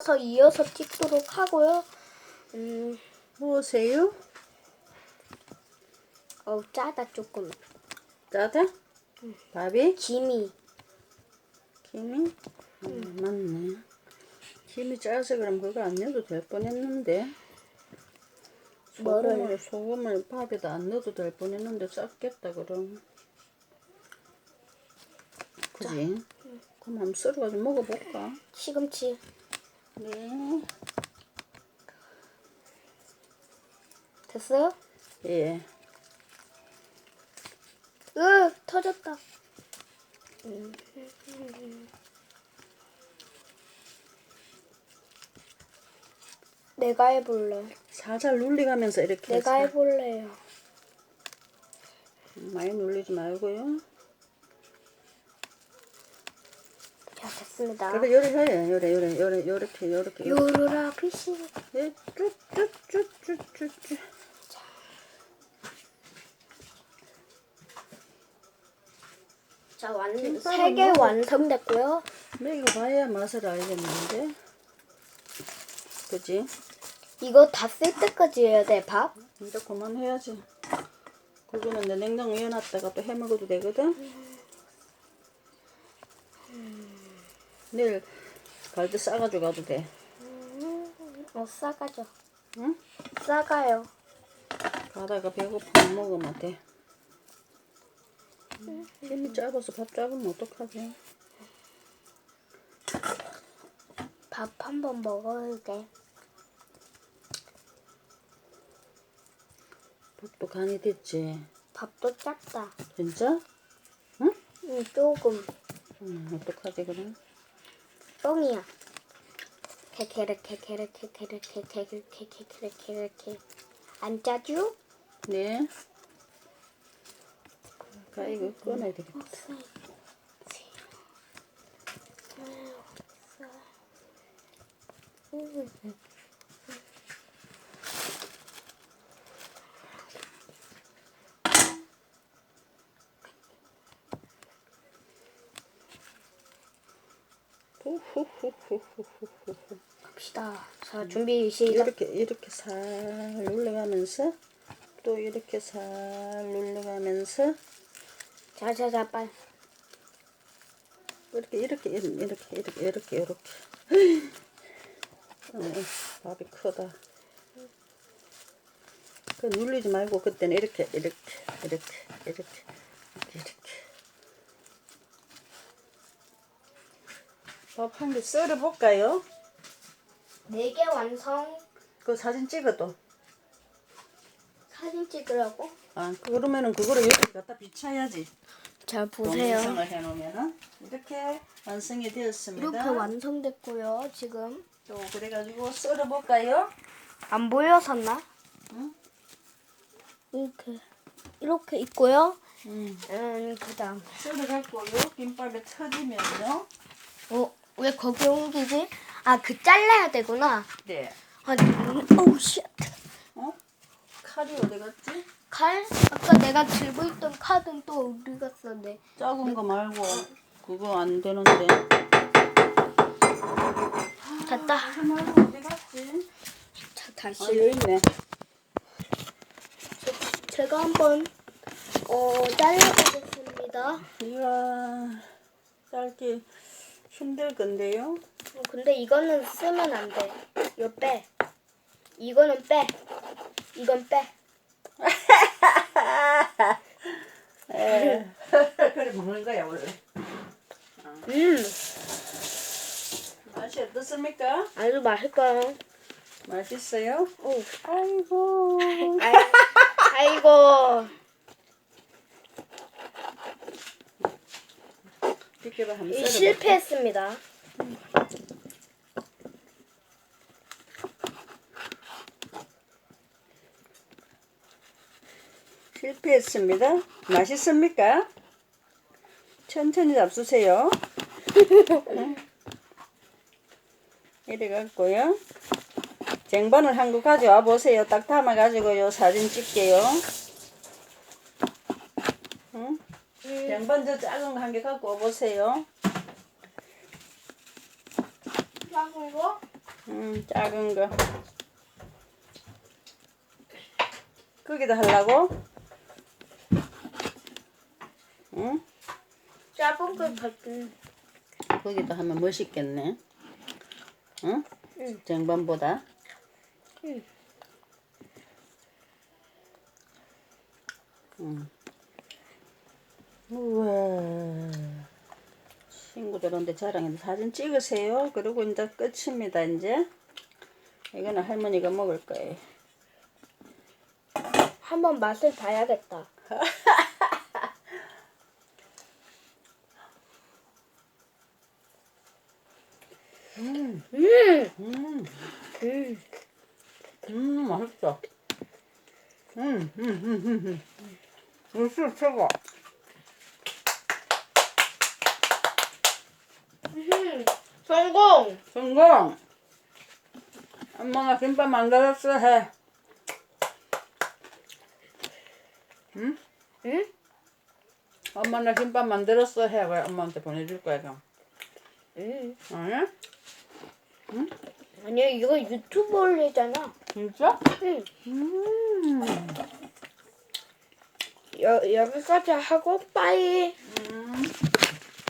서 이어서 찍도록 하고요. 음, 뭐세요? 어우 짜다 조금. 짜다? 밥이? 김이. 김이? 음, 맞네. 김이 짜서 그럼 그거 안 넣어도 될 뻔했는데. 뭐를? 소금을, 소금을 밥에다 안 넣어도 될 뻔했는데 짰겠다 그럼. 그지? 그럼 한번 썰어가지고 먹어볼까? 시금치. 네. 됐어요? 예. 으 터졌다. 내가 해볼래. 살살 눌리가면서 이렇게 내가 살- 해볼래요. 많이 눌리지 말고요. 자 됐습니다. 그래 요래 해 요래 요래 요래 요렇게 요렇게 요루라 피시. 예, 쭉쭉쭉쭉쭉쭉 자 완. 김밥은 세개 뭐? 완성됐고요. 먹어봐야 맛을 알겠는데 그지? 이거 다 쓸 때까지 해야 돼 밥. 이제 그만해야지 그거는 내 냉장고에 넣어놨다가 또 해먹어도 되거든 내일 갈 때 싸가지고 가도 돼 어 싸가죠. 응? 싸가요. 가다가 배고프면 먹으면 돼 힘이 짧아서 밥 작으면 어떡하지 밥 한 번 먹어야 돼. 밥도 간이 됐지 밥도 작다. 진짜? 응? 응, 조금 음, 어떡하지 그럼? 뻥이야. 케케르케 케르케 케르케 케르케 케케르 케르케 안 짜주? 네. 가 이거 꺼내야 되겠다. 갑시다. 자 준비 시작. 이렇게 이렇게 살 눌러가면서 또 이렇게 살 눌러가면서 자자자 빨. 이렇게 이렇게 이렇게 이렇게 이렇게 이렇게. 어, 밥이 크다. 그 눌리지 말고 그때는 이렇게 이렇게 이렇게 이렇게. 밥 한 개 썰어 볼까요? 네 개 완성. 그 사진 찍어도. 사진 찍으라고? 아 그러면은 그거를 여기 갖다 비춰야지. 자 보세요. 동영상을 해놓으면은 이렇게 완성이 되었습니다. 이렇게 완성됐고요. 지금 또 그래가지고 썰어볼까요? 안 보여서나? 응? 이렇게 이렇게 있고요. 음. 음 그다음. 썰어갖고 요. 김밥에 터지면요. 어 왜 거기 옮기지? 아 그 잘라야 되구나. 네. 아, 오우 쉣. 어? 칼이 어디 갔지? 칼? 아까 내가 들고 있던 칼은 또 어디 갔었네. 작은 거 말고 그거 안 되는데. 됐다. 그 말고 어디 갔지? 자아 다시 여기 있네. 제가 한번 어 잘라보겠습니다. 이야 짧기 힘들 건데요. 어, 근데 이거는 쓰면 안 돼. 이거 빼. 이거는 빼. 이건 빼. 에. 그래 먹는 거야 원래. 음 맛이 어떻습니까? 아주 맛있어요. 맛있어요? 오. 아이고. 아이, 아이고. 한번 이. 실패했습니다. 실패했습니다. 맛있습니까? 천천히 잡수세요. 이래 갖고요. 쟁반을 한 거 가져와 보세요. 딱 담아 가지고요. 사진 찍게요. 응? 쟁반 저 작은 거 한 개 갖고 와 보세요. 작은 거? 음, 작은 거. 거기다 하려고? 응? 작은 걸 받은. 거기다 하면 멋있겠네. 응? 응. 쟁반보다. 응. 응. 우와. 친구들한테 자랑해서 사진 찍으세요. 그리고 이제 끝입니다, 이제. 이거는 할머니가 먹을 거예요. 한번 맛을 봐야겠다. 음, 음, 음, 음. 음, 맛있어. 음, 음, 음, 음, 음. 육수 최고. 음. 성공. 성공! 엄마가 김밥 만들었어, 해. 응? 응? 엄마 나 김밥 만들었어, 해. 그래, 엄마한테 보내줄 거야, 그럼. 음. 아니야? 아니야 이거 유튜브 올리잖아. 진짜? 응. 음. 여 여기까지 하고 빠이. 음.